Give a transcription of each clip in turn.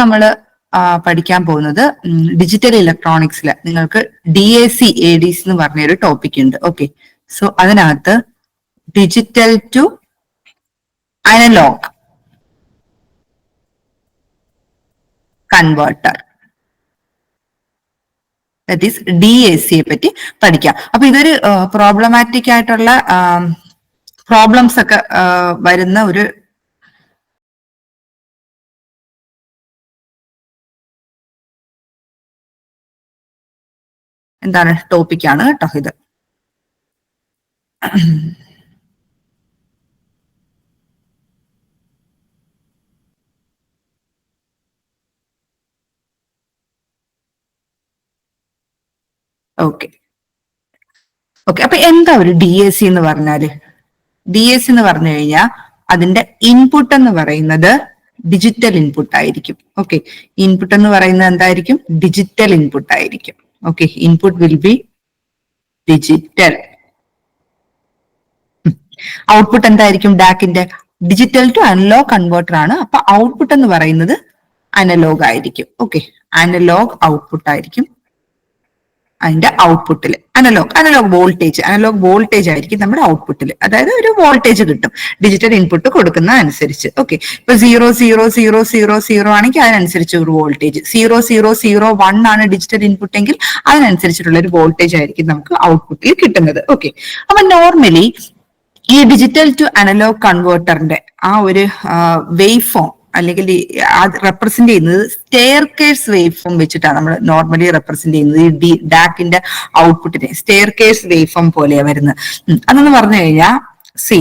നമ്മൾ പഠിക്കാൻ പോകുന്നത് ഡിജിറ്റൽ ഇലക്ട്രോണിക്സിൽ നിങ്ങൾക്ക് D A C A D C എന്ന് പറഞ്ഞൊരു ടോപ്പിക് ഉണ്ട്. ഓക്കെ സോ അതിനകത്ത് digital to analog converter that D A സിയെ പറ്റി പഠിക്കാം. അപ്പൊ ഇതൊരു പ്രോബ്ലമാറ്റിക് ആയിട്ടുള്ള പ്രോബ്ലംസ് ഒക്കെ വരുന്ന ഒരു എന്താണ് ടോപ്പിക്കാണ് കേട്ടോ ഇത്. ഓക്കെ ഓക്കെ അപ്പൊ എന്താ ഒരു ഡി എസ് സി എന്ന് പറഞ്ഞാൽ? ഡി എസ് സി എന്ന് പറഞ്ഞു കഴിഞ്ഞാൽ അതിന്റെ ഇൻപുട്ട് എന്ന് പറയുന്നത് ഡിജിറ്റൽ ഇൻപുട്ട് ആയിരിക്കും. ഓക്കെ ഇൻപുട്ട് എന്ന് പറയുന്നത് എന്തായിരിക്കും? ഡിജിറ്റൽ ഇൻപുട്ട് ആയിരിക്കും. Okay input will be digital. Output എന്തായിരിക്കും? ഡാക്കിന്റെ ഡിജിറ്റൽ ടു അനലോഗ് കൺവേർട്ടർ ആണ്. അപ്പൊ ഔട്ട്പുട്ട് എന്ന് പറയുന്നത് അനലോഗ് ആയിരിക്കും. ഓക്കെ അനലോഗ് ഔട്ട്പുട്ട് ആയിരിക്കും. അതിന്റെ ഔട്ട്പുട്ടിൽ analog analog voltage analog voltage ആയിരിക്കും നമ്മുടെ ഔട്ട്പുട്ടിൽ അതായത് ഒരു വോൾട്ടേജ് കിട്ടും. ഡിജിറ്റൽ ഇൻപുട്ട് കൊടുക്കുന്ന അനുസരിച്ച് ഓക്കെ ഇപ്പൊ zero zero zero zero zero ആണെങ്കിൽ അതിനനുസരിച്ച് ഒരു voltage zero zero zero one ആണ് ഡിജിറ്റൽ ഇൻപുട്ട് എങ്കിൽ അതിനനുസരിച്ചിട്ടുള്ള ഒരു വോൾട്ടേജ് ആയിരിക്കും നമുക്ക് ഔട്ട്പുട്ടിൽ കിട്ടുന്നത്. ഓക്കെ അപ്പൊ നോർമലി ഈ ഡിജിറ്റൽ ടു അനലോഗ് കൺവേർട്ടറിന്റെ ആ ഒരു വേവ് ഫോം അല്ലെങ്കിൽ റെപ്രസെന്റ് ചെയ്യുന്നത് സ്റ്റെയർ കേസ് വേവ് ഫോം വെച്ചിട്ടാണ് നമ്മൾ നോർമലി റെപ്രസെന്റ് ചെയ്യുന്നത്. ഈ ഡി ഡാക്കിന്റെ ഔട്ട്പുട്ടിനെ സ്റ്റെയർ കേസ് വേവ് ഫോം പോലെയാണ് വരുന്നത്. അതെന്ന് പറഞ്ഞു കഴിഞ്ഞാൽ സി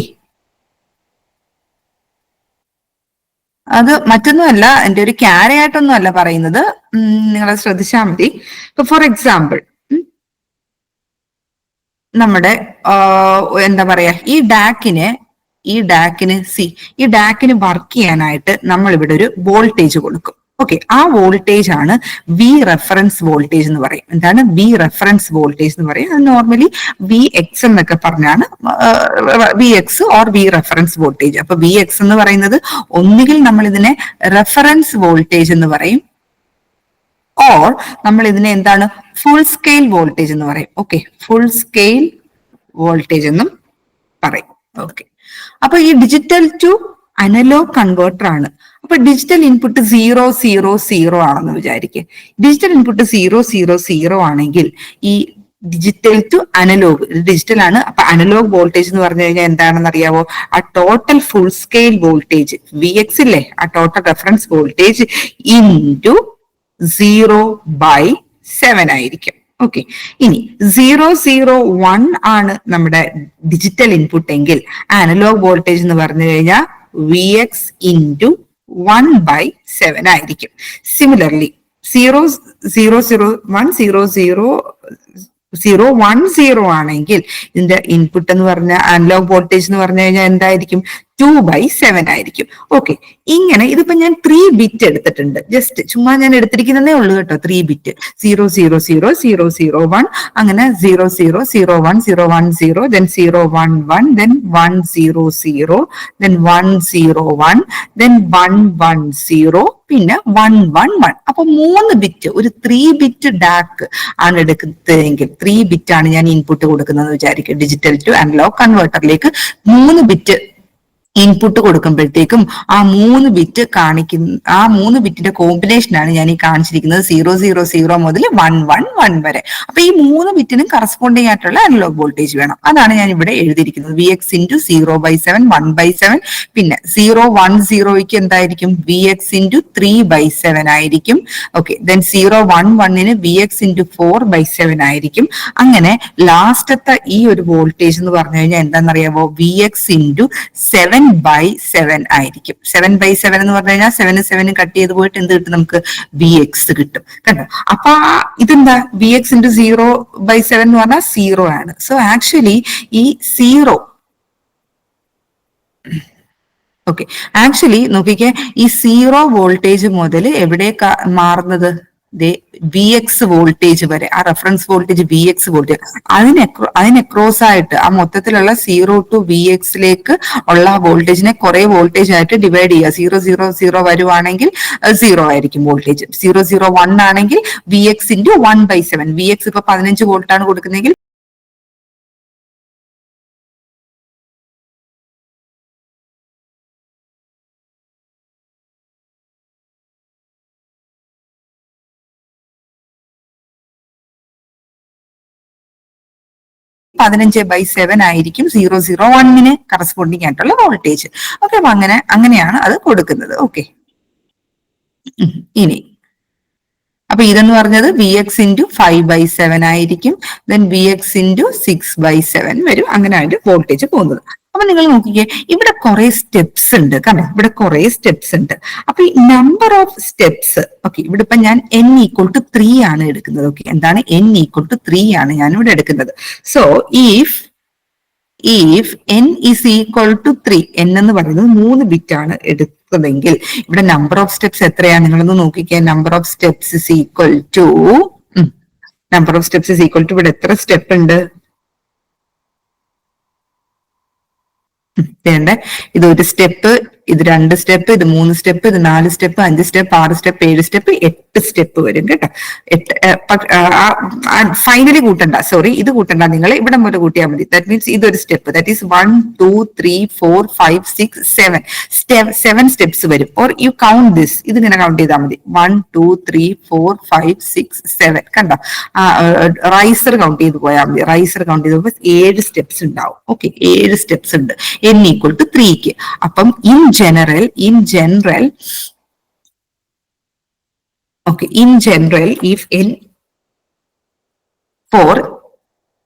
അത് മറ്റൊന്നുമല്ല എന്റെ ഒരു ക്യാരയായിട്ടൊന്നും അല്ല പറയുന്നത് നിങ്ങൾ ശ്രദ്ധിച്ചാൽ മതി. ഇപ്പൊ ഫോർ എക്സാമ്പിൾ നമ്മുടെ എന്താ പറയാ ഈ ഡാക്കിന് ഈ ഡാക്കിന് സി ഈ ഡാക്കിന് വർക്ക് ചെയ്യാനായിട്ട് നമ്മൾ ഇവിടെ ഒരു വോൾട്ടേജ് കൊടുക്കും. ഓക്കെ ആ വോൾട്ടേജ് ആണ് വി റെഫറൻസ് വോൾട്ടേജ് എന്ന് പറയും. എന്താണ് വി റെഫറൻസ് വോൾട്ടേജ് എന്ന് പറയും. അത് നോർമലി വി എക്സ് എന്നൊക്കെ പറഞ്ഞാണ് V X or V reference voltage അപ്പൊ വി എക്സ് എന്ന് പറയുന്നത് ഒന്നുകിൽ നമ്മൾ ഇതിനെ റെഫറൻസ് വോൾട്ടേജ് എന്ന് പറയും. ഓർ നമ്മൾ ഇതിനെ എന്താണ്? ഫുൾ സ്കെയിൽ വോൾട്ടേജ് എന്ന് പറയും. ഓക്കെ ഫുൾ സ്കെയിൽ വോൾട്ടേജ് എന്നും പറയും. ഓക്കെ അപ്പൊ ഈ ഡിജിറ്റൽ ടു അനലോഗ് കൺവേർട്ടർ ആണ്. അപ്പൊ digital input zero zero zero ആണെന്ന് വിചാരിക്കുക digital input zero zero zero ആണെങ്കിൽ ഈ ഡിജിറ്റൽ ടു അനലോഗ് ഡിജിറ്റൽ ആണ്. അപ്പൊ അനലോഗ് വോൾട്ടേജ് എന്ന് പറഞ്ഞു കഴിഞ്ഞാൽ എന്താണെന്ന് അറിയാവോ? ആ total full scale voltage V X ഇല്ലേ? ആ total reference voltage into zero by seven ആയിരിക്കും. ഓക്കെ ഇനി സീറോ സീറോ വൺ ആണ് നമ്മുടെ ഡിജിറ്റൽ ഇൻപുട്ട് എങ്കിൽ അനലോഗ് വോൾട്ടേജ് എന്ന് പറഞ്ഞു കഴിഞ്ഞാൽ V X into one by seven ആയിരിക്കും. Similarly zero zero zero one zero zero zero one zero ആണെങ്കിൽ ഇതിന്റെ ഇൻപുട്ട് എന്ന് പറഞ്ഞ അനലോഗ് വോൾട്ടേജ് എന്ന് പറഞ്ഞു കഴിഞ്ഞാൽ എന്തായിരിക്കും? ടു ബൈ സെവൻ ആയിരിക്കും. ഓക്കെ ഇങ്ങനെ ഇതിപ്പോ ഞാൻ ത്രീ ബിറ്റ് എടുത്തിട്ടുണ്ട്. ജസ്റ്റ് ചുമ്മാ ഞാൻ എടുത്തിരിക്കുന്നതേ ഉള്ളൂ കേട്ടോ three bit zero zero zero zero zero one അങ്ങനെ zero zero zero one zero one zero then zero one one then one zero zero then one zero one then one one zero പിന്നെ one one one അപ്പൊ മൂന്ന് bit ഒരു three bit dak ആണ് എടുക്കുന്നതെങ്കിൽ three bit ആണ് ഞാൻ input കൊടുക്കുന്നത് വിചാരിക്കുക. ഡിജിറ്റൽ ടു അനലോഗ് കൺവേർട്ടറിലേക്ക് മൂന്ന് ബിറ്റ് ഇൻപുട്ട് കൊടുക്കുമ്പോഴത്തേക്കും ആ മൂന്ന് ബിറ്റ് കാണിക്കുന്ന ആ മൂന്ന് ബിറ്റിന്റെ കോമ്പിനേഷനാണ് ഞാൻ ഈ കാണിച്ചിരിക്കുന്നത്. സീറോ സീറോ സീറോ മുതൽ വൺ വൺ വൺ വരെ. അപ്പൊ ഈ മൂന്ന് ബിറ്റിനും കറസ്പോണ്ടിങ് ആയിട്ടുള്ള അനലോഗ് വോൾട്ടേജ് വേണം. അതാണ് ഞാൻ ഇവിടെ എഴുതിയിരിക്കുന്നത്. V X into zero by seven one by seven പിന്നെ സീറോ വൺ സീറോയ്ക്ക് എന്തായിരിക്കും? V X into three by seven ആയിരിക്കും. ഓക്കെ ദെൻ സീറോ വൺ വണ്ണിന് V X into four by seven ആയിരിക്കും. അങ്ങനെ ലാസ്റ്റത്തെ ഈ ഒരു വോൾട്ടേജ് എന്ന് പറഞ്ഞു കഴിഞ്ഞാൽ എന്താണെന്നറിയാമോ V X into seven by seven ആയിരിക്കും. സെവൻ ബൈ സെവൻ എന്ന് പറഞ്ഞു കഴിഞ്ഞാൽ സെവന് സെവന് കട്ട് ചെയ്ത് പോയിട്ട് എന്ത് കിട്ടും? നമുക്ക് വി എക്സ് കിട്ടും. കണ്ടോ? അപ്പൊ ഇതെന്താ? V X into zero by seven എന്ന് പറഞ്ഞാൽ സീറോ ആണ്. സോ ആക്ച്വലി ഈ സീറോ ഓക്കെ ആക്ച്വലി നോക്കിക്കേ ഈ സീറോ വോൾട്ടേജ് മുതൽ എവിടെ മാറുന്നത്? വി എക്സ് വോൾട്ടേജ് വരെ ആ reference voltage V X voltage അതിന് അതിന് അക്രോസ് ആയിട്ട് ആ മൊത്തത്തിലുള്ള സീറോ ടു വി എക്സിലേക്ക് ഉള്ള വോൾട്ടേജിനെ കുറെ വോൾട്ടേജ് ആയിട്ട് ഡിവൈഡ് ചെയ്യുക. സീറോ സീറോ സീറോ വരുവാണെങ്കിൽ സീറോ ആയിരിക്കും വോൾട്ടേജ് സീറോ സീറോ വൺ ആണെങ്കിൽ V X into one by seven V X ഇപ്പൊ പതിനഞ്ച് വോൾട്ടാണ് കൊടുക്കുന്നതെങ്കിൽ പതിനഞ്ച് ബൈ സെവൻ ആയിരിക്കും സീറോ സീറോ വണ്ണിന് കറസ്പോണ്ടിങ് ആയിട്ടുള്ള വോൾട്ടേജ് ഓക്കെ അപ്പൊ അങ്ങനെ അങ്ങനെയാണ് അത് കൊടുക്കുന്നത്. ഓക്കെ ഇനി അപ്പൊ ഇതെന്ന് പറഞ്ഞത് V X into five by seven ആയിരിക്കും. Then V X into six by seven വരും. അങ്ങനെ അതിന്റെ വോൾട്ടേജ് പോകുന്നത്. അപ്പൊ നിങ്ങൾ നോക്കിക്കേ ഇവിടെ കുറെ സ്റ്റെപ്സ് ഉണ്ട് കണ്ടോ? ഇവിടെ കുറെ സ്റ്റെപ്സ് ഉണ്ട്. അപ്പൊ ഈ നമ്പർ ഓഫ് സ്റ്റെപ്സ് ഓക്കെ ഇവിടെ ഇപ്പൊ ഞാൻ എൻ ഈക്വൽ ടു ത്രീ ആണ് എടുക്കുന്നത് ഓക്കെ എന്താണ് എൻ ഈക്വൽ ടു ത്രീ ആണ് ഞാൻ ഇവിടെ എടുക്കുന്നത്. So if if N is equal to three N എന്ന് പറയുന്നത് മൂന്ന് ബിറ്റ് ആണ് എടുത്തതെങ്കിൽ ഇവിടെ നമ്പർ ഓഫ് സ്റ്റെപ്സ് എത്രയാണ്? നിങ്ങളൊന്ന് നോക്കിക്കേ number of steps is equal to number of steps is equal to ഇവിടെ എത്ര സ്റ്റെപ്പ് ഉണ്ട്? വേണ്ടേ? ഇത് ഒരു സ്റ്റെപ്പ് ഇത് രണ്ട് സ്റ്റെപ്പ് ഇത് മൂന്ന് സ്റ്റെപ്പ് ഇത് നാല് സ്റ്റെപ്പ് അഞ്ച് സ്റ്റെപ്പ് ആറ് സ്റ്റെപ്പ് ഏഴ് സ്റ്റെപ്പ് എട്ട് സ്റ്റെപ്പ് വരും കേട്ടോ. എട്ട് ഫൈനലി കൂട്ടണ്ട സോറി ഇത് കൂട്ടണ്ട നിങ്ങൾ ഇവിടെ മുതൽ കൂട്ടിയാൽ മതി. ദാറ്റ് മീൻസ് ഇതൊരു step. That is one two three four five six seven step seven steps വരും. ഓർ യു കൗണ്ട് ദിസ് ഇത് ഇങ്ങനെ കൗണ്ട് ചെയ്താൽ മതി. One two three four five six seven കണ്ടോ? റൈസർ കൗണ്ട് ചെയ്ത് പോയാൽ മതി. റൈസർ കൗണ്ട് ചെയ്ത് ഏഴ് സ്റ്റെപ്സ് ഉണ്ടാവും. ഓക്കെ ഏഴ് സ്റ്റെപ്സ് ഉണ്ട്. എൻ ഈക്വൽ ടു ത്രീക്ക് അപ്പം in general in general okay in general if n for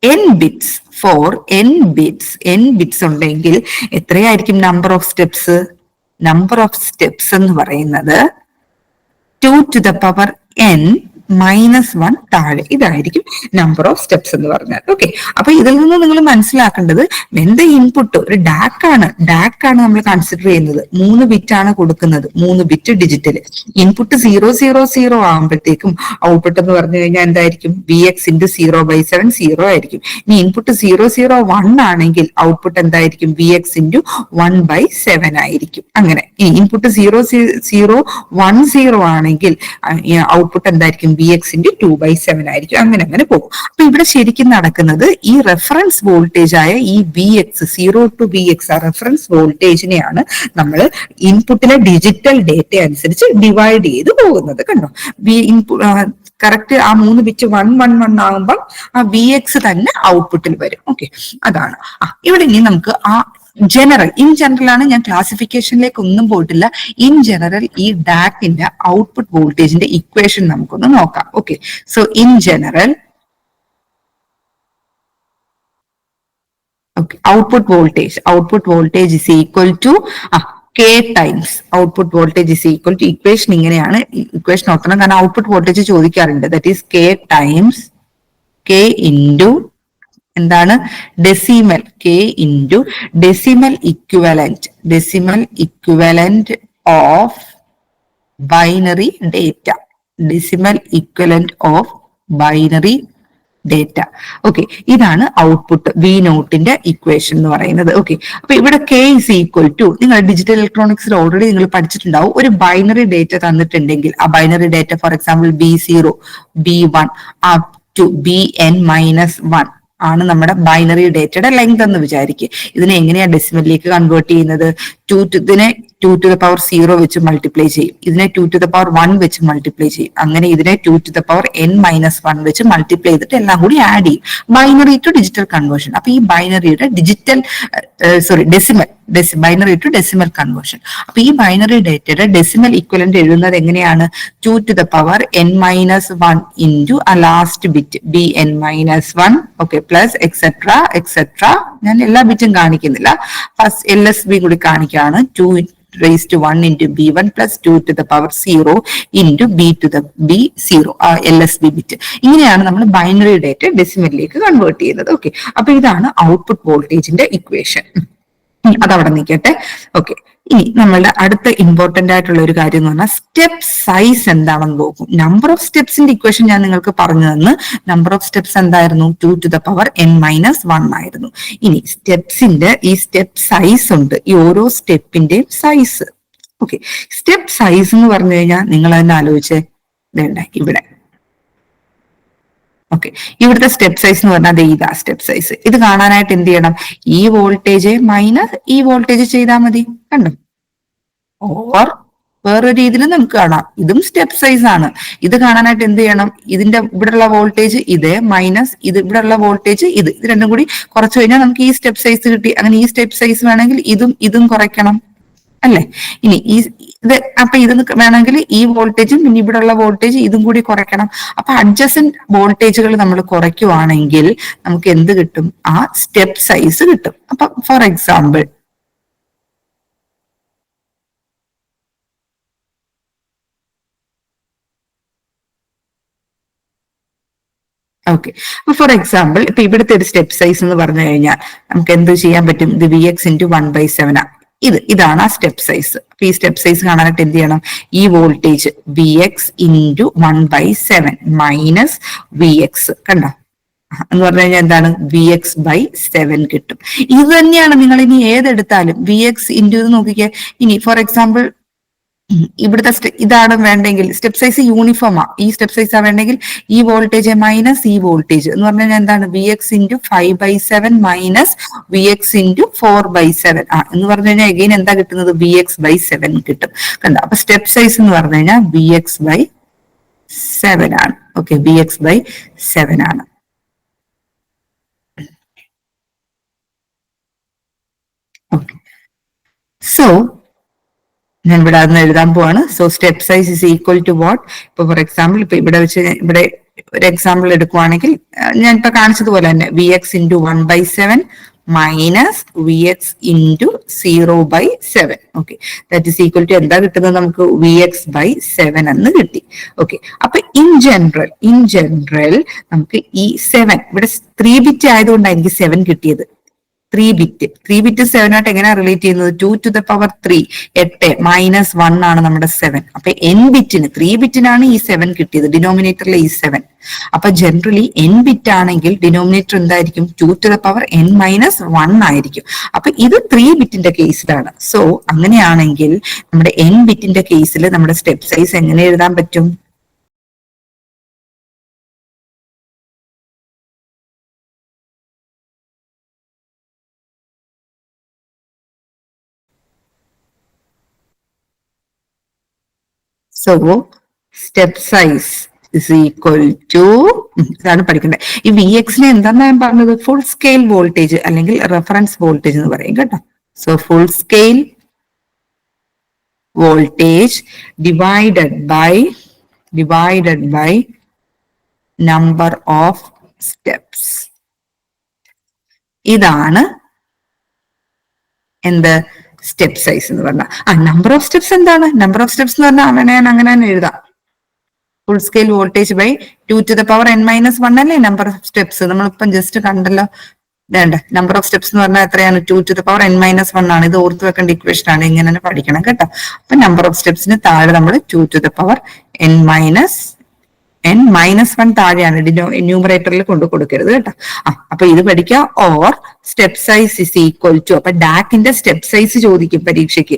n bits for n bits n bits ഉണ്ടെങ്കിൽ എത്രയായിരിക്കും number of steps number of steps എന്ന് പറയുന്നത് two to the power N minus one താഴെ. ഇതായിരിക്കും number of steps എന്ന് പറഞ്ഞാൽ. Okay അപ്പൊ ഇതിൽ നിന്ന് നിങ്ങൾ മനസ്സിലാക്കേണ്ടത് എന്ത് ഇൻപുട്ട് ഒരു ഡാക്ക് ആണ്. ഡാക്ക് ആണ് നമ്മൾ കൺസിഡർ ചെയ്യുന്നത്. മൂന്ന് ബിറ്റ് ആണ് കൊടുക്കുന്നത്. മൂന്ന് bit digital input zero zero zero ആകുമ്പോഴത്തേക്കും ഔട്ട്പുട്ട് എന്ന് പറഞ്ഞു കഴിഞ്ഞാൽ എന്തായിരിക്കും? V X into zero by seven zero ആയിരിക്കും. ഇനി ഇൻപുട്ട് സീറോ സീറോ വൺ ആണെങ്കിൽ ഔട്ട്പുട്ട് എന്തായിരിക്കും? V X into one by seven ആയിരിക്കും. അങ്ങനെ. Input zero zero one zero ആണെങ്കിൽ ഔട്ട്പുട്ട് എന്തായിരിക്കും? V X into two by seven ആയിരിക്കും. അങ്ങനെ അങ്ങനെ പോകും. അപ്പൊ ഇവിടെ ശരിക്കും നടക്കുന്നത് ഈ റെഫറൻസ് വോൾട്ടേജ് ആയ ഈ V X zero to V X ആ റെഫറൻസ് വോൾട്ടേജിനെയാണ് നമ്മൾ ഇൻപുട്ടിലെ ഡിജിറ്റൽ ഡേറ്റ അനുസരിച്ച് ഡിവൈഡ് ചെയ്ത് പോകുന്നത് കണ്ടോ? വി ഇൻപുട്ട് കറക്റ്റ് ആ മൂന്ന് ബിറ്റ് വൺ വൺ വൺ ആകുമ്പോൾ ആ വി എക്സ് തന്നെ ഔട്ട്പുട്ടിൽ വരും. ഓക്കെ അതാണ്. ആ ഇവിടെ ഇനി നമുക്ക് ആ ജനറൽ ഇൻ ജനറൽ ആണ് ഞാൻ ക്ലാസിഫിക്കേഷനിലേക്ക് ഒന്നും പോയിട്ടില്ല. ഇൻ ജനറൽ ഈ ഡാക്കിന്റെ ഔട്ട്പുട്ട് വോൾട്ടേജിന്റെ ഇക്വേഷൻ നമുക്കൊന്ന് നോക്കാം. Okay so in general okay output voltage output voltage is equal to k times output voltage is equal to equation ഇങ്ങനെയാണ് ഇക്വേഷൻ ഓർക്കണം കാരണം ഔട്ട്പുട്ട് വോൾട്ടേജ് ചോദിക്കാറുണ്ട്. That is K times k into എന്താണ്? Decimal K into decimal equivalent decimal equivalent of binary data decimal equivalent of binary data okay ഇതാണ് output V നോട്ടിന്റെ equation എന്ന് പറയുന്നത്. Okay അപ്പൊ ഇവിടെ കെ ഇസ് ഈക്വൽ ടു നിങ്ങൾ digital ഇലക്ട്രോണിക്സിൽ already നിങ്ങൾ പഠിച്ചിട്ടുണ്ടാവും. ഒരു ബൈനറി ഡേറ്റ തന്നിട്ടുണ്ടെങ്കിൽ ആ binary data for example B zero B one up to B N minus one ആണ് നമ്മുടെ ബൈനറി ഡേറ്റയുടെ ലെങ്ത് എന്ന് വിചാരിക്കുക ഇതിനെ എങ്ങനെയാണ് ഡെസിമലിലേക്ക് കൺവേർട്ട് ചെയ്യുന്നത്? ടു ഇതിനെ two to the power zero വെച്ച് മൾട്ടിപ്ലൈ ചെയ്യും. ഇതിനെ two to the power one വെച്ച് മൾട്ടിപ്ലൈ ചെയ്യും. അങ്ങനെ ഇതിനെ two to the power N minus one വെച്ച് മൾട്ടിപ്ലൈ ചെയ്തിട്ട് എല്ലാം കൂടി ആഡ് ചെയ്യും. ബൈനറി ടു ഡിജിറ്റൽ കൺവേർഷൻ അപ്പൊ ഈ ബൈനറിയുടെ digital sorry decimal deci binary to decimal conversion അപ്പൊ ഈ ബൈനറി ഡേറ്റയുടെ ഡെസിമൽ ഇക്വലന്റ് എഴുതുന്നത് എങ്ങനെയാണ്? Two to the power N minus one into ആ last bit B N minus one okay plus etcetera etcetera ഞാൻ എല്ലാ ബിറ്റും കാണിക്കുന്നില്ല. ഫസ്റ്റ് എൽ എസ് ബി കൂടി കാണിക്കുകയാണ്. Two raise to 1 into b1 plus 2 to the power 0 into b to the b 0 ആ L S B bit ഇങ്ങനെയാണ് നമ്മൾ binary data ഡെസിമലിലേക്ക് convert ചെയ്യുന്നത് ഓക്കെ അപ്പൊ ഇതാണ് ഔട്ട്പുട്ട് വോൾട്ടേജിന്റെ ഇക്വേഷൻ അതവിടെ നിൽക്കട്ടെ. ഓക്കെ ഇനി നമ്മളുടെ അടുത്ത ഇമ്പോർട്ടന്റ് ആയിട്ടുള്ള ഒരു കാര്യം എന്ന് പറഞ്ഞാൽ സ്റ്റെപ്പ് സൈസ് എന്താണെന്ന് നോക്കും. നമ്പർ ഓഫ് സ്റ്റെപ്സിന്റെ ഇക്വേഷൻ ഞാൻ നിങ്ങൾക്ക് പറഞ്ഞു തന്ന്. നമ്പർ ഓഫ് സ്റ്റെപ്സ് എന്തായിരുന്നു? Two to the power N minus one ആയിരുന്നു. ഇനി സ്റ്റെപ്സിന്റെ ഈ സ്റ്റെപ്പ് സൈസ് ഉണ്ട്. ഈ ഓരോ സ്റ്റെപ്പിന്റെയും സൈസ് ഓക്കെ സ്റ്റെപ്പ് സൈസ് എന്ന് പറഞ്ഞു കഴിഞ്ഞാൽ നിങ്ങൾ തന്നെ ആലോചിച്ചേ? വേണ്ട ഇവിടെ. ഓക്കെ ഇവിടുത്തെ സ്റ്റെപ്പ് സൈസ് എന്ന് പറഞ്ഞാൽ ഇതാ സ്റ്റെപ്പ് സൈസ് ഇത് കാണാനായിട്ട് എന്ത് ചെയ്യണം? ഈ വോൾട്ടേജ് മൈനസ് ഈ വോൾട്ടേജ് ചെയ്താൽ മതി. കണ്ടു? ഓർ വേറൊരു രീതിയിൽ നമുക്ക് കാണാം. ഇതും സ്റ്റെപ്പ് സൈസ് ആണ്. ഇത് കാണാനായിട്ട് എന്ത് ചെയ്യണം? ഇതിന്റെ ഇവിടെയുള്ള വോൾട്ടേജ് ഇത് മൈനസ് ഇത് ഇവിടെയുള്ള വോൾട്ടേജ് ഇത്. ഇത് രണ്ടും കൂടി കുറച്ച് കഴിഞ്ഞാൽ നമുക്ക് ഈ സ്റ്റെപ്പ് സൈസ് കിട്ടി. അങ്ങനെ ഈ സ്റ്റെപ്പ് സൈസ് വേണമെങ്കിൽ ഇതും ഇതും കുറയ്ക്കണം. അല്ലേ? ഇനി ഈ ഇത് അപ്പൊ ഇത് വേണമെങ്കിൽ ഈ വോൾട്ടേജും പിന്നെ ഇവിടെ ഉള്ള വോൾട്ടേജ് ഇതും കൂടി കുറയ്ക്കണം. അപ്പൊ അഡ്ജസന്റ് വോൾട്ടേജുകൾ നമ്മൾ കുറയ്ക്കുവാണെങ്കിൽ നമുക്ക് എന്ത് കിട്ടും? ആ സ്റ്റെപ്പ് സൈസ് കിട്ടും. അപ്പൊ ഫോർ എക്സാമ്പിൾ ഓക്കെ അപ്പൊ ഫോർ എക്സാമ്പിൾ ഇപ്പൊ ഇവിടുത്തെ ഒരു സ്റ്റെപ്പ് സൈസ് എന്ന് പറഞ്ഞു കഴിഞ്ഞാൽ നമുക്ക് എന്ത് ചെയ്യാൻ പറ്റും? ഇത് V X into one by seven ഇത് ഇതാണ് ആ സ്റ്റെപ്പ് സൈസ് അപ്പൊ ഈ സ്റ്റെപ്പ് സൈസ് കാണാനായിട്ട് എന്ത് ചെയ്യണം? ഈ voltage V X into one by seven minus V X കണ്ടോ എന്ന് പറഞ്ഞു കഴിഞ്ഞാൽ എന്താണ്? വി എക്സ് ബൈ സെവൻ കിട്ടും. ഇത് തന്നെയാണ് നിങ്ങൾ ഇനി ഏതെടുത്താലും വി എക്സ് ഇന്റു നോക്കിക്കേ. ഇനി ഫോർ എക്സാമ്പിൾ ഇവിടുത്തെ ഇതാണ് വേണ്ടെങ്കിൽ സ്റ്റെപ്പ് സൈസ് യൂണിഫോം ആ. ഈ സ്റ്റെപ്പ് സൈസ് ആ വേണ്ടെങ്കിൽ ഈ വോൾട്ടേജ് മൈനസ് ഈ വോൾട്ടേജ്. എന്ന് പറഞ്ഞാൽ എന്താണ്? V X into five by seven minus V X into four by seven ആ. എന്ന് പറഞ്ഞു കഴിഞ്ഞാൽ എഗെയിൻ എന്താ കിട്ടുന്നത്? വി എക്സ് ബൈ സെവൻ കിട്ടും. കണ്ടോ? അപ്പൊ സ്റ്റെപ്പ് സൈസ് എന്ന് പറഞ്ഞു കഴിഞ്ഞാൽ വി എക്സ് ബൈ സെവൻ ആണ്. Okay V X by seven ആണ്. ഓക്കെ സോ ഞാൻ ഇവിടെ അന്ന് എഴുതാൻ പോവാണ്. So step size is equal to what ഇപ്പൊ ഫോർ എക്സാമ്പിൾ ഇപ്പൊ ഇവിടെ വെച്ച് ഇവിടെ ഒരു എക്സാമ്പിൾ എടുക്കുവാണെങ്കിൽ ഞാൻ ഇപ്പൊ കാണിച്ചതുപോലെ തന്നെ V X into one by seven minus V X into zero by seven okay that is equal to എന്താ കിട്ടുന്നത് നമുക്ക്? വി എക്സ് ബൈ സെവൻ എന്ന് കിട്ടി. ഓക്കെ അപ്പൊ ഇൻ ജനറൽ ഇൻ ജനറൽ നമുക്ക് ഈ സെവൻ ഇവിടെ ത്രീ ബിറ്റ് ആയതുകൊണ്ടാണ് എനിക്ക് സെവൻ കിട്ടിയത്. Three bit three bit seven ആയിട്ട് എങ്ങനെയാ റിലേറ്റ് ചെയ്യുന്നത്? Two to the power three എട്ട് മൈനസ് വൺ ആണ് നമ്മുടെ സെവൻ അപ്പൊ എൻ ബിറ്റിന് ത്രീ ബിറ്റിനാണ് ഈ സെവൻ കിട്ടിയത് ഡിനോമിനേറ്ററിലെ ഈ സെവൻ അപ്പൊ ജനറലി എൻ ബിറ്റ് ആണെങ്കിൽ ഡിനോമിനേറ്റർ എന്തായിരിക്കും? Two to the power N minus one ആയിരിക്കും. അപ്പൊ ഇത് ത്രീ ബിറ്റിന്റെ കേസിലാണ് സോ അങ്ങനെയാണെങ്കിൽ നമ്മുടെ എൻ ബിറ്റിന്റെ കേസിൽ നമ്മുടെ സ്റ്റെപ്പ് സൈസ് എങ്ങനെ എഴുതാൻ പറ്റും? So step size is equal to ഇതാണ് പഠിക്കേണ്ടത്. ഈ വി എക്സിനെ എന്താണ് ഞാൻ പറഞ്ഞത്? ഫുൾ സ്കെയിൽ വോൾട്ടേജ് അല്ലെങ്കിൽ റെഫറൻസ് വോൾട്ടേജ് എന്ന് പറയും കേട്ടോ. So full scale voltage divided by divided by number of steps ഇതാണ് എന്ത്? സ്റ്റെപ്പ് സൈസ് എന്ന് പറഞ്ഞാൽ ആ നമ്പർ ഓഫ് സ്റ്റെപ്സ് എന്താണ്? നമ്പർ ഓഫ് സ്റ്റെപ്സ് എന്ന് പറഞ്ഞാൽ ഞാൻ അങ്ങനെ തന്നെ എഴുതാം. Full scale voltage by two to the power N minus one അല്ലേ നമ്പർ ഓഫ് സ്റ്റെപ്സ് നമ്മളിപ്പം ജസ്റ്റ് കണ്ടല്ലോ. വേണ്ട നമ്പർ ഓഫ് സ്റ്റെപ്സ് എന്ന് പറഞ്ഞാൽ എത്രയാണ്? Two to the power N minus one ആണ്. ഇത് ഓർത്ത് വെക്കേണ്ട ഇക്വേഷൻ ആണ്. ഇങ്ങനെ തന്നെ പഠിക്കണം കേട്ടോ. അപ്പൊ നമ്പർ ഓഫ് സ്റ്റെപ്സിന് താഴെ നമ്മൾ two to the power N minus N minus one താഴെയാണ് ഡിനോ ന്യൂമറേറ്ററിൽ കൊണ്ട് കൊടുക്കരുത് കേട്ടോ. ആ അപ്പൊ ഇത് പഠിക്കുക or step size is equal to അപ്പൊ ഡാക്കിന്റെ സ്റ്റെപ്പ് സൈസ് ചോദിക്കും പരീക്ഷയ്ക്ക്.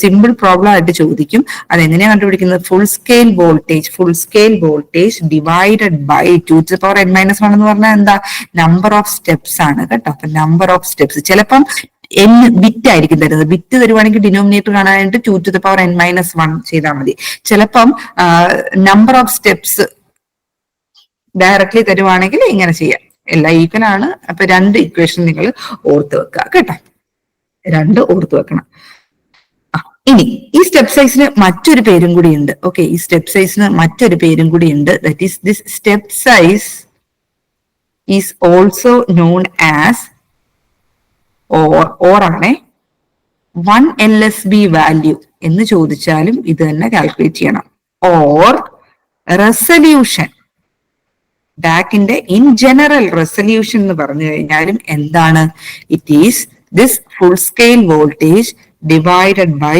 സിമ്പിൾ പ്രോബ്ലം ആയിട്ട് ചോദിക്കും. അതെങ്ങനെയാണ് കണ്ടുപിടിക്കുന്നത്? Full scale voltage full scale voltage divided by two to power N minus one എന്ന് പറഞ്ഞാൽ എന്താ? നമ്പർ ഓഫ് സ്റ്റെപ്സ് ആണ് കേട്ടോ. അപ്പൊ നമ്പർ ഓഫ് സ്റ്റെപ്സ് ചിലപ്പം എൻ ബിറ്റ് ആയിരിക്കും തരുന്നത്. ബിറ്റ് തരുവാണെങ്കിൽ ഡിനോമിനേറ്റർ കാണാനായിട്ട് two to the power N minus one ചെയ്താൽ മതി. ചിലപ്പം നമ്പർ ഓഫ് സ്റ്റെപ്സ് ഡയറക്ട്ലി തരുവാണെങ്കിൽ ഇങ്ങനെ ചെയ്യാം. എല്ലാം ഈക്വൽ ആണ്. അപ്പൊ രണ്ട് ഇക്വേഷൻ നിങ്ങൾ ഓർത്ത് വെക്കുക കേട്ടോ. രണ്ട് ഓർത്ത് വെക്കണം. ഇനി ഈ സ്റ്റെപ്പ് സൈസിന് മറ്റൊരു പേരും കൂടി ഉണ്ട്. ഓക്കെ ഈ സ്റ്റെപ്പ് സൈസിന് മറ്റൊരു പേരും കൂടി ഉണ്ട്. That is this step size is also known as or ആണേ one L S B value എന്ന് ചോദിച്ചാലും ഇത് തന്നെ കാൽക്കുലേറ്റ് ചെയ്യണം. ഓർ റെസല്യൂഷൻ ഡാക്കിന്റെ ഇൻ ജനറൽ റെസല്യൂഷൻ എന്ന് പറഞ്ഞു കഴിഞ്ഞാലും എന്താണ്? It is this full scale voltage divided by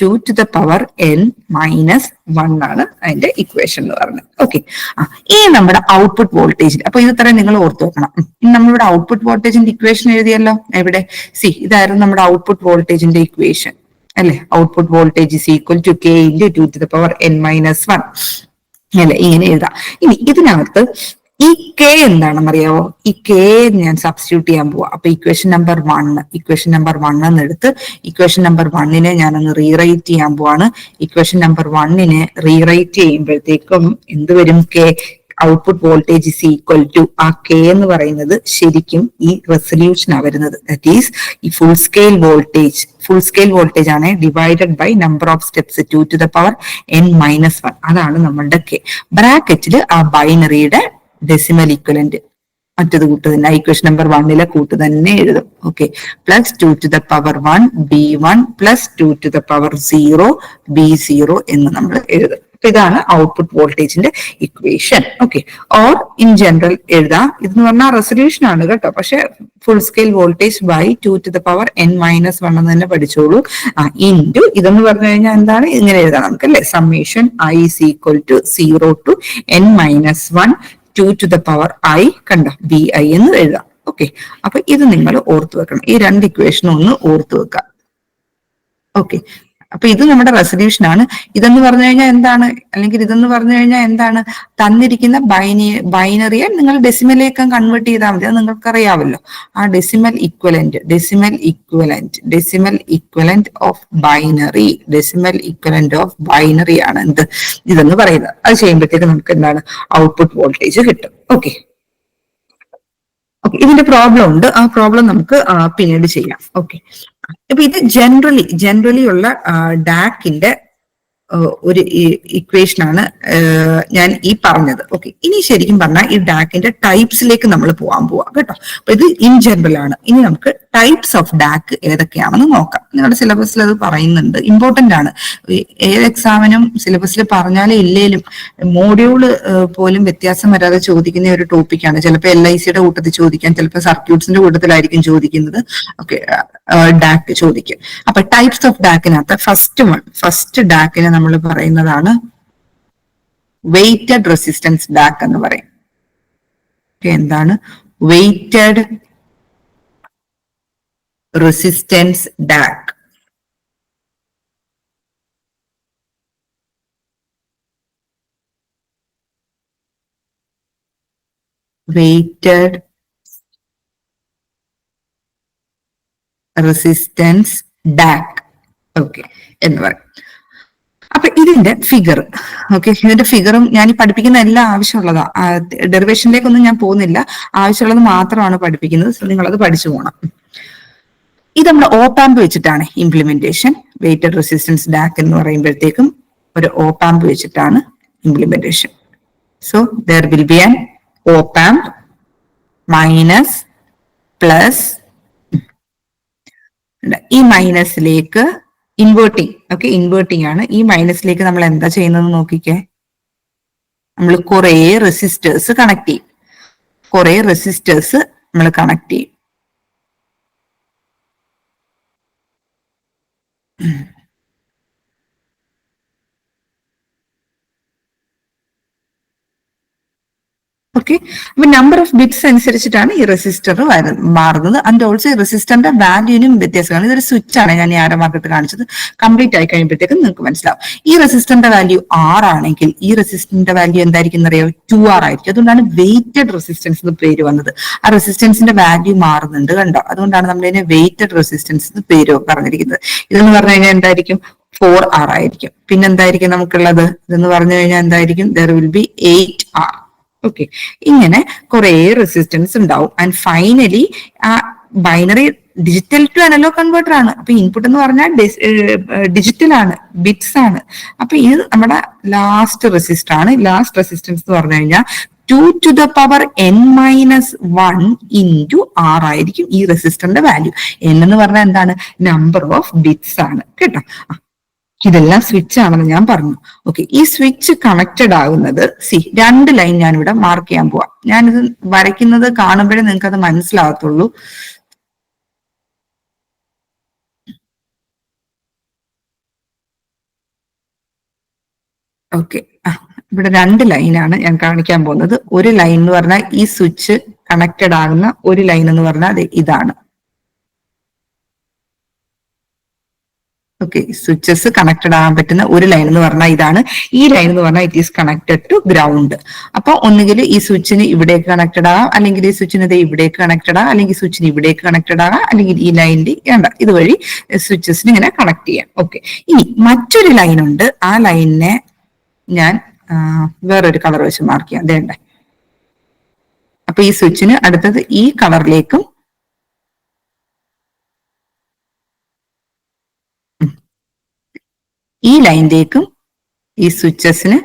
two to the power N minus one ആണ് അതിന്റെ ഇക്വേഷൻ എന്ന് പറഞ്ഞത്. ഓക്കെ ആ ഈ നമ്മുടെ ഔട്ട്പുട്ട് വോൾട്ടേജ് അപ്പൊ ഇത് ഇത്രയും നിങ്ങൾ ഓർത്തു വെക്കണം. നമ്മളിവിടെ ഔട്ട്പുട്ട് വോൾട്ടേജിന്റെ ഇക്വേഷൻ എഴുതിയല്ലോ? എവിടെ? സി ഇതായിരുന്നു നമ്മുടെ ഔട്ട്പുട്ട് വോൾട്ടേജിന്റെ ഇക്വേഷൻ അല്ലെ? Output voltage is equal to K into two to the power N minus one അല്ലെ? ഇങ്ങനെ എഴുതാം. ഇനി ഇതിനകത്ത് ഈ കെ എന്താണെന്ന് അറിയാവോ ഈ കെ ഞാൻ സബ്സ്റ്റിറ്റ്യൂട്ട് ചെയ്യാൻ പോവാ. അപ്പൊ equation number one equation number one എന്ന് എടുത്ത് ഇക്വേഷൻ നമ്പർ വണ്ണിനെ ഒന്ന് റീറൈറ്റ് ചെയ്യാൻ പോവാണ്. ഇക്വേഷൻ നമ്പർ വണ്ണിനെ റീറൈറ്റ് ചെയ്യുമ്പോഴത്തേക്കും എന്ത് വരും? K output voltage is equal to ആ കെ എന്ന് പറയുന്നത് ശരിക്കും ഈ റെസൊല്യൂഷനാണ് വരുന്നത്. ദറ്റ് ഈസ് ഈ full scale voltage full scale voltage ആണ് divided by number of steps two to the power N minus one അതാണ് നമ്മളുടെ കെ ബ്രാക്കറ്റിൽ ആ ബൈനറിയുടെ ഡെസിമൽ ഇക്വലന്റ് മറ്റത് കൂട്ട് തന്നെ ഇക്വേഷൻ നമ്പർ വണ്ണിലെ കൂട്ട് തന്നെ എഴുതും. Okay plus two to the power one B one plus two to the power zero B zero എന്ന് നമ്മൾ എഴുതും. അപ്പൊ ഇതാണ് ഔട്ട്പുട്ട് വോൾട്ടേജിന്റെ equation okay or in general എഴുതാം. ഇതെന്ന് പറഞ്ഞാൽ റെസൊല്യൂഷൻ ആണ് കേട്ടോ. പക്ഷെ full scale voltage by two to the power N minus one എന്ന് തന്നെ പഠിച്ചോളൂ. ആ ഇന്റു ഇതെന്ന് പറഞ്ഞു കഴിഞ്ഞാൽ എന്താണ്? ഇങ്ങനെ എഴുതാം നമുക്ക് അല്ലെ summation I is equal to zero to N minus one two to the power I കണ്ട? ബി ഐ എന്ന് എഴുതാം. ഓക്കെ അപ്പൊ ഇത് നിങ്ങൾ ഓർത്തു വെക്കണം. ഈ രണ്ട് ഇക്വേഷനും ഒന്ന് ഓർത്തു വെക്കാം ഓക്കെ അപ്പൊ ഇത് നമ്മുടെ റെസൊല്യൂഷൻ ആണ്. ഇതെന്ന് പറഞ്ഞു കഴിഞ്ഞാൽ എന്താണ്? അല്ലെങ്കിൽ ഇതെന്ന് പറഞ്ഞു കഴിഞ്ഞാൽ എന്താണ്? തന്നിരിക്കുന്ന ബൈനി ബൈനറിയെ നിങ്ങൾ ഡെസിമലിലേക്ക് കൺവേർട്ട് ചെയ്താൽ മതി. അത് നിങ്ങൾക്ക് അറിയാമല്ലോ ആ decimal equivalent decimal equivalent decimal equivalent of binary decimal equivalent of binary ആണ് എന്ത്? ഇതെന്ന് പറയുന്നത്. അത് ചെയ്യുമ്പോഴത്തേക്ക് നമുക്ക് എന്താണ്? ഔട്ട്പുട്ട് വോൾട്ടേജ് കിട്ടും. ഓക്കെ ഓക്കെ ഇതിന്റെ പ്രോബ്ലം ഉണ്ട്. ആ പ്രോബ്ലം നമുക്ക് പിന്നീട് ചെയ്യാം. ഓക്കെ അപ്പൊ ഇത് ജനറലി ജനറലി ഉള്ള ഡാക്കിന്റെ ഒരു ഇക്വേഷൻ ആണ് ഞാൻ ഈ പറഞ്ഞത്. ഓക്കെ ഇനി ശരിക്കും പറഞ്ഞാൽ ഈ ഡാക്കിന്റെ ടൈപ്സിലേക്ക് നമ്മൾ പോകാൻ പോവാം കേട്ടോ. അപ്പൊ ഇത് ഇൻ ജനറൽ ആണ്. ഇനി നമുക്ക് ടൈപ്സ് ഓഫ് ഡാക്ക് ഏതൊക്കെയാണെന്ന് നോക്കാം. നിങ്ങളുടെ സിലബസിൽ അത് പറയുന്നുണ്ട്. ഇമ്പോർട്ടന്റ് ആണ്. ഏത് എക്സാമിനും സിലബസിൽ പറഞ്ഞാലേ ഇല്ലേലും മോഡ്യൂൾ പോലും വ്യത്യാസം വരാതെ ചോദിക്കുന്ന ഒരു ടോപ്പിക്കാണ് ചിലപ്പോൾ എൽ ഐ സിയുടെ കൂട്ടത്തിൽ ചോദിക്കാം ചിലപ്പോൾ സർക്യൂട്ട്സിന്റെ കൂട്ടത്തിലായിരിക്കും ചോദിക്കുന്നത്. ഓക്കെ ഡാക്ക് ചോദിക്കും. അപ്പൊ ടൈപ്സ് ഓഫ് ഡാക്കിനകത്ത് ഫസ്റ്റ് വൺ ഫസ്റ്റ് ഡാക്കിനെ നമ്മൾ പറയുന്നതാണ് വെയ്റ്റഡ് റെസിസ്റ്റൻസ് ഡാക്ക് എന്ന് പറയും. എന്താണ്? Weighted resistance DAC weighted resistance DAC okay എന്ന് പറയും. അപ്പൊ ഇതിന്റെ ഫിഗർ ഓക്കെ ഇതിന്റെ ഫിഗറും ഞാൻ ഈ പഠിപ്പിക്കുന്ന എല്ലാം ആവശ്യമുള്ളതാ. ഡെറിവേഷനിലേക്കൊന്നും ഞാൻ പോകുന്നില്ല. ആവശ്യമുള്ളത് മാത്രമാണ് പഠിപ്പിക്കുന്നത്. സോ നിങ്ങൾ അത് പഠിച്ചു പോകണം ഇത് നമ്മുടെ ഓപ്പാമ്പ് വെച്ചിട്ടാണ് ഇംപ്ലിമെന്റേഷൻ വെയിറ്റഡ് റെസിസ്റ്റൻസ് ഡാക്ക് എന്ന് പറയുമ്പോഴത്തേക്കും ഒരു ഓപ്പാമ്പ് വെച്ചിട്ടാണ് implementation so there will be an op amp minus plus ഈ മൈനസിലേക്ക് ഇൻവേർട്ടിങ് ഓക്കെ ഇൻവേർട്ടിങ് ആണ്. ഈ മൈനസിലേക്ക് നമ്മൾ എന്താ ചെയ്യുന്നത് നോക്കിക്കേ. നമ്മൾ കുറെ റെസിസ്റ്റേഴ്സ് കണക്ട് ചെയ്യും. കുറെ റെസിസ്റ്റേഴ്സ് നമ്മൾ കണക്ട് ചെയ്യും. ഓക്കെ. അപ്പൊ നമ്പർ ഓഫ് ബിറ്റ്സ് അനുസരിച്ചിട്ടാണ് ഈ റെസിസ്റ്റർ മാറുന്നത്. ആൻഡ് ഓൾസോ ഈ റെസിസ്റ്ററിന്റെ വാല്യൂനും വ്യത്യാസമാണ് ഇതൊരു സ്വിച്ച് ആണ് ഞാൻ ഈ ആരോ കാണിച്ചത്. കംപ്ലീറ്റ് ആയി കഴിയുമ്പോഴത്തേക്കും നിങ്ങൾക്ക് മനസ്സിലാവും. ഈ റെസിസ്റ്ററിന്റെ വാല്യൂ ആർ ആണെങ്കിൽ ഈ റെസിസ്റ്ററിന്റെ വാല്യൂ എന്തായിരിക്കും എന്നറിയോ ടു ആർ ആയിരിക്കും. അതുകൊണ്ടാണ് വെയിറ്റഡ് റെസിസ്റ്റൻസ് എന്ന് പേര് വന്നത്. ആ റെസിസ്റ്റൻസിന്റെ വാല്യൂ മാറുന്നുണ്ട് കണ്ടോ? അതുകൊണ്ടാണ് നമ്മൾ ഇതിനെ വെയിറ്റഡ് റെസിസ്റ്റൻസ് എന്ന് പേര് പറഞ്ഞിരിക്കുന്നത്. ഇതെന്ന് പറഞ്ഞു കഴിഞ്ഞാൽ എന്തായിരിക്കും? ഫോർ ആർ ആയിരിക്കും. പിന്നെന്തായിരിക്കും നമുക്കുള്ളത്? ഇതെന്ന് പറഞ്ഞു കഴിഞ്ഞാൽ എന്തായിരിക്കും? There will be eight R okay ഇങ്ങനെ കുറെ റെസിസ്റ്റൻസ് ഉണ്ടാവും. ആൻഡ് ഫൈനലി ആ binary digital to analog converter ആണ്. അപ്പൊ ഇൻപുട്ട് എന്ന് പറഞ്ഞാൽ ഡിജിറ്റൽ ആണ് ബിറ്റ്സ് ആണ്. അപ്പൊ ഇത് നമ്മുടെ ലാസ്റ്റ് റെസിസ്റ്റർ ആണ്. ലാസ്റ്റ് റെസിസ്റ്റൻസ് എന്ന് പറഞ്ഞു കഴിഞ്ഞാൽ two to the power N minus one into R ആയിരിക്കും ഈ റെസിസ്റ്ററിന്റെ വാല്യൂ എൻ എന്ന് പറഞ്ഞാൽ എന്താണ്? നമ്പർ ഓഫ് ബിറ്റ്സ് ആണ്. കേട്ടോ? ഇതെല്ലാം സ്വിച്ച് ആണെന്ന് ഞാൻ പറഞ്ഞു. ഓക്കെ ഈ സ്വിച്ച് കണക്റ്റഡ് ആകുന്നത് സി രണ്ട് ലൈൻ ഞാൻ ഇവിടെ മാർക്ക് ചെയ്യാൻ പോവാം. ഞാനിത് വരയ്ക്കുന്നത് കാണുമ്പോഴേ നിങ്ങൾക്ക് അത് മനസ്സിലാകത്തുള്ളൂ ഓക്കെ ഇവിടെ രണ്ട് ലൈനാണ് ഞാൻ കാണിക്കാൻ പോകുന്നത്. ഒരു ലൈൻ എന്ന് പറഞ്ഞാൽ ഈ സ്വിച്ച് കണക്റ്റഡ് ആകുന്ന ഒരു ലൈൻ എന്ന് പറഞ്ഞാൽ അതെ ഇതാണ്. ഓക്കെ സ്വിച്ചസ് കണക്റ്റഡ് ആകാൻ പറ്റുന്ന ഒരു ലൈൻ എന്ന് പറഞ്ഞാൽ ഇതാണ്. ഈ ലൈൻ എന്ന് പറഞ്ഞാൽ it is connected to ground അപ്പൊ ഒന്നുകിൽ ഈ സ്വിച്ചിന് ഇവിടേക്ക് കണക്റ്റഡ് ആകാം അല്ലെങ്കിൽ ഈ സ്വിച്ചിന് ഇത് ഇവിടേക്ക് കണക്റ്റഡ് ആകാം അല്ലെങ്കിൽ സ്വിച്ചിന് ഇവിടേക്ക് കണക്റ്റഡ് ആകാം അല്ലെങ്കിൽ ഈ ലൈനിൽ വേണ്ട ഇതുവഴി സ്വിച്ചസിന് ഇങ്ങനെ കണക്ട് ചെയ്യാം. ഓക്കെ ഇനി മറ്റൊരു ലൈൻ ഉണ്ട്. ആ ലൈനിനെ ഞാൻ വേറൊരു കളർ വെച്ച് മാർക്ക് ചെയ്യാം. അതേണ്ടേ അപ്പൊ ഈ സ്വിച്ചിന് അടുത്തത് ഈ കളറിലേക്കും ഈ ലൈനിലേക്കും ഈ സ്വിച്ചസിന്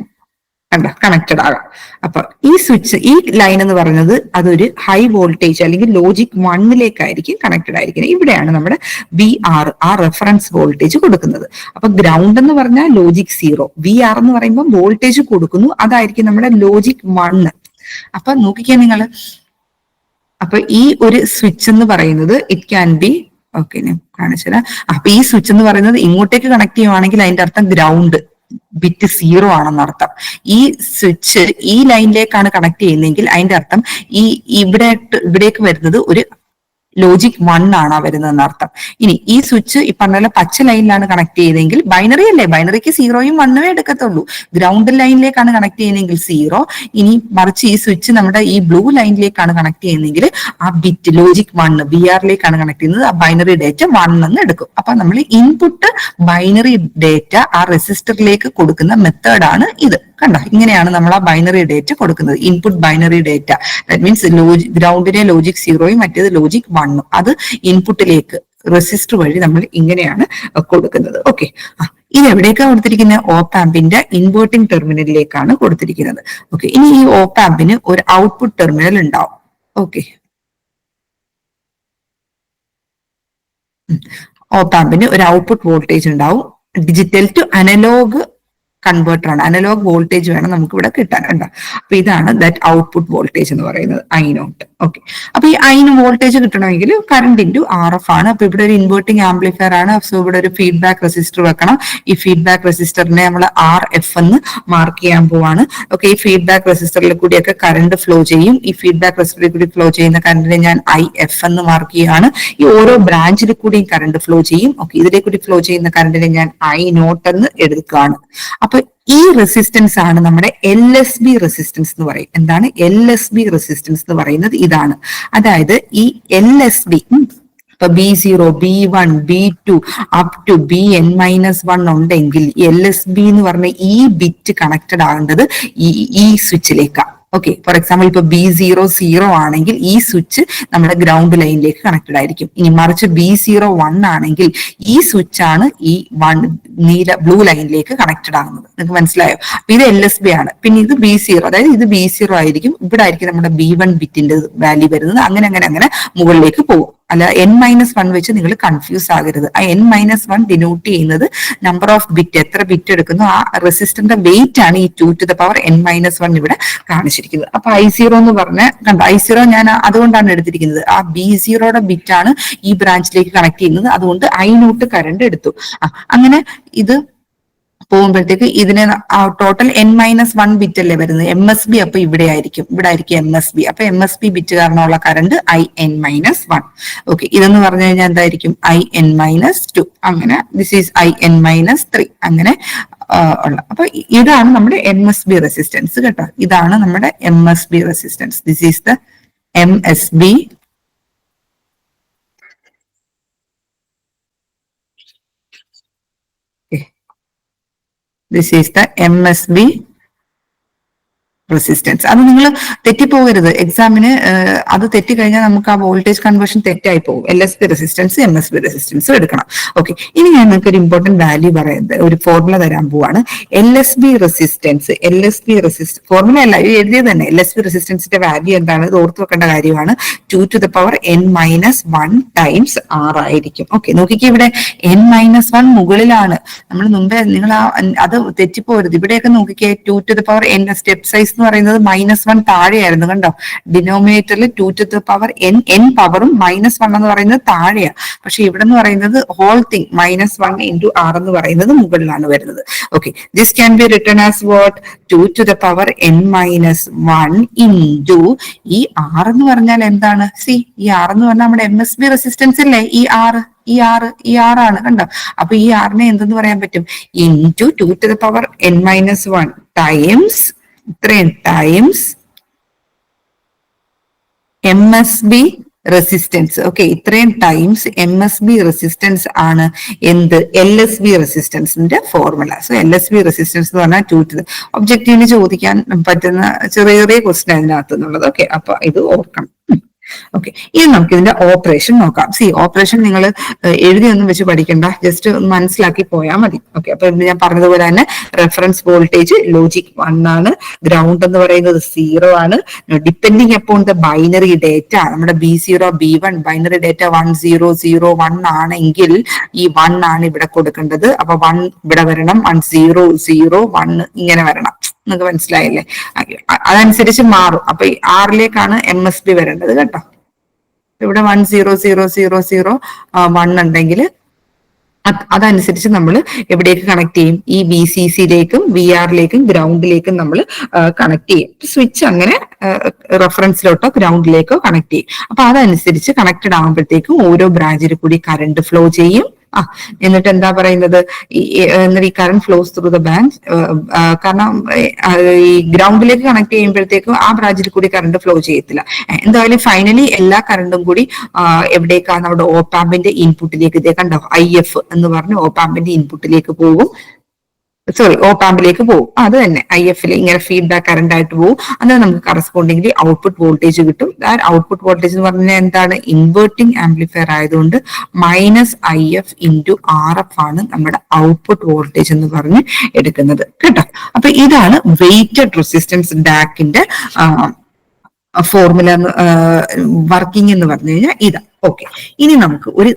കണ്ട കണക്റ്റഡ് ആകാം. അപ്പൊ ഈ സ്വിച്ച് ഈ ലൈൻ എന്ന് പറയുന്നത് അതൊരു ഹൈ വോൾട്ടേജ് അല്ലെങ്കിൽ ലോജിക് വണ്ണിലേക്കായിരിക്കും കണക്റ്റഡ് ആയിരിക്കുന്നത്. ഇവിടെയാണ് നമ്മുടെ വി ആർ ആ റെഫറൻസ് വോൾട്ടേജ് കൊടുക്കുന്നത്. അപ്പൊ ഗ്രൗണ്ട് എന്ന് പറഞ്ഞാൽ ലോജിക് സീറോ വി ആർ എന്ന് പറയുമ്പോൾ വോൾട്ടേജ് കൊടുക്കുന്നു. അതായിരിക്കും നമ്മുടെ ലോജിക് വണ്ണ് അപ്പൊ നോക്കിക്കാൻ നിങ്ങൾ അപ്പൊ ഈ ഒരു സ്വിച്ച് എന്ന് പറയുന്നത് ഇറ്റ് ക്യാൻ ബി ഓക്കെ ഞാൻ കാണിച്ചുതരാം. അപ്പൊ ഈ സ്വിച്ച് എന്ന് പറയുന്നത് ഇങ്ങോട്ടേക്ക് കണക്ട് ചെയ്യുവാണെങ്കിൽ അതിന്റെ അർത്ഥം ഗ്രൗണ്ട് ബിറ്റ് സീറോ ആണെന്ന് അർത്ഥം. ഈ സ്വിച്ച് ഈ ലൈനിലേക്കാണ് കണക്ട് ചെയ്യുന്നതെങ്കിൽ അതിന്റെ അർത്ഥം ഈ ഇവിടെ ഇവിടേക്ക് വരുന്നത് ഒരു ലോജിക് വൺ ആണ് വരുന്നതെന്ന് അർത്ഥം. ഇനി ഈ സ്വിച്ച് ഈ പറഞ്ഞ പച്ച ലൈനിലാണ് കണക്ട് ചെയ്തെങ്കിൽ ബൈനറി അല്ലേ? ബൈനറിക്ക് സീറോയും വണ്ണുമേ എടുക്കത്തുള്ളൂ. ഗ്രൗണ്ട് ലൈനിലേക്കാണ് കണക്ട് ചെയ്യുന്നതെങ്കിൽ സീറോ ഇനി മറിച്ച് ഈ സ്വിച്ച് നമ്മുടെ ഈ ബ്ലൂ ലൈനിലേക്കാണ് കണക്ട് ചെയ്യുന്നതെങ്കിൽ ആ ബിറ്റ് ലോജിക് വൺ ബി ആറിലേക്കാണ് കണക്ട് ചെയ്യുന്നത്. ആ ബൈനറി ഡേറ്റ വൺ എന്ന് എടുക്കും. അപ്പൊ നമ്മൾ ഇൻപുട്ട് ബൈനറി ഡേറ്റ ആ റെസിസ്റ്ററിലേക്ക് കൊടുക്കുന്ന മെത്തേഡാണ് ഇത്. കണ്ട? ഇങ്ങനെയാണ് നമ്മൾ ആ ബൈനറി ഡേറ്റ കൊടുക്കുന്നത്. Input binary data that means ഗ്രൗണ്ടിനെ logic സീറോയും മറ്റേത് ലോജിക് വണ്ണും അത് ഇൻപുട്ടിലേക്ക് റെസിസ്റ്റർ വഴി നമ്മൾ ഇങ്ങനെയാണ് കൊടുക്കുന്നത്. ഓക്കെ ഇത് എവിടേക്കാണ് കൊടുത്തിരിക്കുന്നത് ഓപ്പ് ആമ്പിന്റെ ഇൻവേർട്ടിംഗ് ടെർമിനലിലേക്കാണ് കൊടുത്തിരിക്കുന്നത്. ഓക്കെ ഇനി ഈ ഓപ്പ് ആമ്പിന് ഒരു ഔട്ട്പുട്ട് ടെർമിനൽ ഉണ്ടാവും. ഓക്കെ ഓപ്പ് ആമ്പിന് ഒരു ഔട്ട്പുട്ട് വോൾട്ടേജ് ഉണ്ടാവും. ഡിജിറ്റൽ ടു അനലോഗ് കൺവേർട്ടർ ആണ്. അനലോഗ് വോൾട്ടേജ് വേണം നമുക്ക് ഇവിടെ കിട്ടാൻ കണ്ടോ? അപ്പൊ ഇതാണ് ദാറ്റ് ഔട്ട്പുട്ട് വോൾട്ടേജ് എന്ന് പറയുന്നത് ഐ നോട്ട് ഓക്കെ അപ്പൊ ഈ ഐന് വോൾട്ടേജ് കിട്ടണമെങ്കിൽ കറണ്ട് ഇന്റു ആർ എഫ് ആണ്. അപ്പൊ ഇവിടെ ഒരു ഇൻവേർട്ടിംഗ് ആംപ്ലിഫയർ ആണ്. സോ ഇവിടെ ഒരു ഫീഡ്ബാക്ക് റെസിസ്റ്റർ വെക്കണം. ഈ ഫീഡ്ബാക്ക് റെസിസ്റ്ററിനെ നമ്മൾ ആർ എഫ് എന്ന് മാർക്ക് ചെയ്യാൻ പോവാണ്. ഓക്കെ ഈ ഫീഡ്ബാക്ക് റെസിസ്റ്ററിൽ കൂടിയൊക്കെ കറണ്ട് ഫ്ലോ ചെയ്യും. ഈ ഫീഡ്ബാക്ക് റെസിസ്റ്ററിൽ കൂടി ഫ്ലോ ചെയ്യുന്ന കറണ്ടിനെ ഞാൻ ഐ എഫ് എന്ന് മാർക്ക് ചെയ്യുകയാണ് ഈ ഓരോ ബ്രാഞ്ചിൽ കൂടിയും കറണ്ട് ഫ്ലോ ചെയ്യും. ഓക്കെ ഇതിലെ കൂടി ഫ്ലോ ചെയ്യുന്ന കറണ്ടിനെ ഞാൻ ഐ നോട്ട് എന്ന് എടുക്കുകയാണ്. ഈ റെസിസ്റ്റൻസ് ആണ് നമ്മുടെ എൽ എസ് ബി റെസിസ്റ്റൻസ് എന്ന് പറയും. എന്താണ് എൽ എസ് ബി റെസിസ്റ്റൻസ് എന്ന് പറയുന്നത് ഇതാണ്. അതായത് ഈ എൽ എസ് ബി ഇപ്പൊ B zero B one B two up to B N minus one ഉണ്ടെങ്കിൽ എൽ എസ് ബി എന്ന് പറഞ്ഞ ഈ ബിറ്റ് കണക്റ്റഡ് ആകേണ്ടത് ഈ ഈ സ്വിച്ചിലേക്കാണ് ഓക്കെ ഫോർ എക്സാമ്പിൾ ഇപ്പൊ ബി സീറോ സീറോ ആണെങ്കിൽ ഈ സ്വിച്ച് നമ്മുടെ ഗ്രൗണ്ട് ലൈനിലേക്ക് കണക്റ്റഡ് ആയിരിക്കും. ഇനി മറിച്ച് ബി സീറോ വൺ ആണെങ്കിൽ ഈ സ്വിച്ച് ആണ് ഈ വൺ നീല ബ്ലൂ ലൈനിലേക്ക് കണക്റ്റഡ് ആകുന്നത്. നിങ്ങൾക്ക് മനസ്സിലായോ? അപ്പൊ ഇത് എൽ എസ് ബി ആണ്. പിന്നെ ഇത് ബി സീറോ അതായത് ഇത് ബി സീറോ ആയിരിക്കും. ഇവിടെ ആയിരിക്കും നമ്മുടെ ബി വൺ ബിറ്റിന്റെ വാല്യൂ വരുന്നത്. അങ്ങനെ അങ്ങനെ അങ്ങനെ മുകളിലേക്ക് പോകും. അല്ല എൻ മൈനസ് വൺ വെച്ച് നിങ്ങൾ കൺഫ്യൂസ് ആകരുത്. ആ എൻ മൈനസ് വൺ ഡിനോട്ട് ചെയ്യുന്നത് നമ്പർ ഓഫ് ബിറ്റ് എത്ര ബിറ്റ് എടുക്കുന്നു ആ റെസിസ്റ്ററിന്റെ വെയിറ്റ് ആണ് ഈ two to the power N minus one ഇവിടെ കാണിച്ചിരിക്കുന്നത്. അപ്പൊ ഐ സീറോ എന്ന് പറഞ്ഞ കണ്ടോ ഐ സീറോ ഞാൻ അതുകൊണ്ടാണ് എടുത്തിരിക്കുന്നത്. ആ ബി സീറോയുടെ ബിറ്റ് ആണ് ഈ ബ്രാഞ്ചിലേക്ക് കണക്ട് ചെയ്യുന്നത്. അതുകൊണ്ട് ഐ നോട്ട് കറണ്ട് എടുത്തു. അങ്ങനെ ഇത് പോകുമ്പോഴത്തേക്ക് ഇതിന് total N minus one bit അല്ലേ വരുന്നത്? എം എസ് ബി അപ്പൊ ഇവിടെ ആയിരിക്കും. ഇവിടെ ആയിരിക്കും എം എസ് ബി അപ്പൊ എം എസ് ബി ബിറ്റ് കാരണമുള്ള current I N minus one okay ഇതെന്ന് പറഞ്ഞു കഴിഞ്ഞാൽ എന്തായിരിക്കും? ഐ എൻ മൈനസ് ടു അങ്ങനെ this is I N minus three അങ്ങനെ ഉള്ള. അപ്പൊ ഇതാണ് നമ്മുടെ എം എസ് ബി റെസിസ്റ്റൻസ് കേട്ടോ. ഇതാണ് നമ്മുടെ M S B resistance this is the M S B this is the M S B resistance അത് നിങ്ങൾ തെറ്റിപ്പോകരുത്. എക്സാമിന് അത് തെറ്റിക്കഴിഞ്ഞാൽ നമുക്ക് ആ വോൾട്ടേജ് കൺവേർഷൻ തെറ്റായി പോകും. L S B resistance M S B resistance എടുക്കണം. ഓക്കെ ഇനി ഞാൻ നിങ്ങൾക്ക് ഒരു ഇമ്പോർട്ടന്റ് വാല്യൂ പറയുന്നത് ഒരു ഫോർമുല തരാൻ പോവാണ്. L S B resistance L S B resist formula അല്ല എഴുതിയത് തന്നെ. എൽ എസ് ബി റെസിസ്റ്റൻസിന്റെ വാല്യൂ എന്താണ്? ഇത് ഓർത്ത് വെക്കേണ്ട കാര്യമാണ്. Two to the power N minus one times R ആയിരിക്കും. ഓക്കെ നോക്കിക്കേ ഇവിടെ എൻ മൈനസ് വൺ മുകളിലാണ്. നമ്മൾ മുമ്പേ നിങ്ങൾ ആ അത് തെറ്റിപ്പോരുത് ഇവിടെയൊക്കെ നോക്കിക്കേ two to the power N step size എന്ന് പറയുന്നത് മൈനസ് വൺ താഴെയായിരുന്നു കണ്ടോ? ഡിനോമിനേറ്ററിൽ two to the power N N പവറും മൈനസ് വൺ എന്ന് പറയുന്നത് താഴെയാണ് പക്ഷെ ഇവിടെ എന്ന് പറയുന്നത് whole thing minus one into R എന്ന് പറയുന്നത് മുകളിലാണ് വരുന്നത്. Okay this can be written as what two to the power N minus one into ഈ ആർ എന്ന് പറഞ്ഞാൽ എന്താണ്? സി ഈ ആർ എന്ന് പറഞ്ഞാൽ നമ്മുടെ എം എസ് ബി റെസിസ്റ്റൻസ് അല്ലേ ഈ ആറ് ഈ ആറ് ഈ ആറാണ് കണ്ടോ? അപ്പൊ ഈ ആറിനെ എന്തെന്ന് പറയാൻ പറ്റും? Into two to the power N minus one times ഇത്രയും times M S B resistance okay ഇത്രയും times M S B resistance ആണ് എന്ത്? എൽ എസ് ബി റെസിസ്റ്റൻസിന്റെ formula so L S B resistance എന്ന് പറഞ്ഞാൽ ടു ടു ഒബ്ജക്റ്റീവിന് ചോദിക്കാൻ പറ്റുന്ന ചെറിയ ചെറിയ ക്വസ്റ്റൻ അതിനകത്ത് എന്നുള്ളത് ഓക്കെ അപ്പൊ ഇത് ഓർക്കണം. ഓക്കെ ഇനി നമുക്ക് ഇതിന്റെ ഓപ്പറേഷൻ നോക്കാം സി ഓപ്പറേഷൻ നിങ്ങൾ എഴുതിയൊന്നും വെച്ച് പഠിക്കണ്ട. ജസ്റ്റ് മനസ്സിലാക്കി പോയാൽ മതി. ഓക്കെ അപ്പൊ ഞാൻ പറഞ്ഞതുപോലെ തന്നെ റെഫറൻസ് വോൾട്ടേജ് ലോജിക് വൺ ആണ്. ഗ്രൗണ്ട് എന്ന് പറയുന്നത് സീറോ ആണ്. Depending upon the binary data നമ്മുടെ B zero B one binary data one zero zero one ആണെങ്കിൽ ഈ വൺ ആണ് ഇവിടെ കൊടുക്കേണ്ടത്. അപ്പൊ വൺ ഇവിടെ വരണം. വൺ സീറോ സീറോ വൺ ഇങ്ങനെ വരണം. നിങ്ങൾക്ക് മനസ്സിലായില്ലേ? അതനുസരിച്ച് മാറും. അപ്പൊ ആറിലേക്കാണ് എം എസ് ബി വരേണ്ടത് കേട്ടോ. ഇവിടെ one zero zero zero zero one ഉണ്ടെങ്കിൽ അതനുസരിച്ച് നമ്മൾ എവിടേക്ക് കണക്ട് ചെയ്യും? ഈ വി സി സിയിലേക്കും വി ആറിലേക്കും ഗ്രൗണ്ടിലേക്കും നമ്മൾ കണക്ട് ചെയ്യും. സ്വിച്ച് അങ്ങനെ റെഫറൻസിലോട്ടോ ഗ്രൗണ്ടിലേക്കോ കണക്ട് ചെയ്യും. അപ്പൊ അതനുസരിച്ച് കണക്റ്റഡ് ആകുമ്പോഴത്തേക്കും ഓരോ ബ്രാഞ്ചിൽ കൂടി കറണ്ട് ഫ്ലോ ചെയ്യും. ആ എന്നിട്ട് എന്താ പറയുന്നത്? എന്നിട്ട് ഈ current flows through the bank കാരണം ഈ ഗ്രൗണ്ടിലേക്ക് കണക്ട് ചെയ്യുമ്പോഴത്തേക്കും ആ ബ്രാഞ്ചിൽ കൂടി കറണ്ട് ഫ്ലോ ചെയ്യത്തില്ല. എന്തായാലും ഫൈനലി എല്ലാ കറണ്ടും കൂടി എവിടേക്കാണ് നമ്മുടെ ഓപ്പാമ്പിന്റെ ഇൻപുട്ടിലേക്ക് ഇതേ കണ്ടോ? ഐ എഫ് എന്ന് പറഞ്ഞ് ഓപ്പാമ്പിന്റെ ഇൻപുട്ടിലേക്ക് പോകും. സോറി ഓപ്പാമ്പിലേക്ക് പോകും. അത് തന്നെ. ഐ എഫിൽ ഇങ്ങനെ ഫീഡ്ബാക്ക് കറണ്ട് ആയിട്ട് പോകും. അന്നേരം നമുക്ക് കറസ്പോണ്ടിംഗ്ലി ഔട്ട്പുട്ട് വോൾട്ടേജ് കിട്ടും. ഔട്ട്പുട്ട് വോൾട്ടേജ് എന്ന് പറഞ്ഞാൽ എന്താണ്? ഇൻവേർട്ടിംഗ് ആംപ്ലിഫയർ ആയതുകൊണ്ട് minus I F into R F ആണ് നമ്മുടെ ഔട്ട്പുട്ട് വോൾട്ടേജ് എന്ന് പറഞ്ഞ് എടുക്കുന്നത്. കേട്ടോ? അപ്പൊ ഇതാണ് വെയിറ്റഡ് റെസിസ്റ്റൻസ് ഡാക്കിന്റെ ഫോർമുല വർക്കിംഗ് എന്ന് പറഞ്ഞു കഴിഞ്ഞാൽ ഇതാ. ഓക്കെ ഇനി നമുക്ക് ഒരു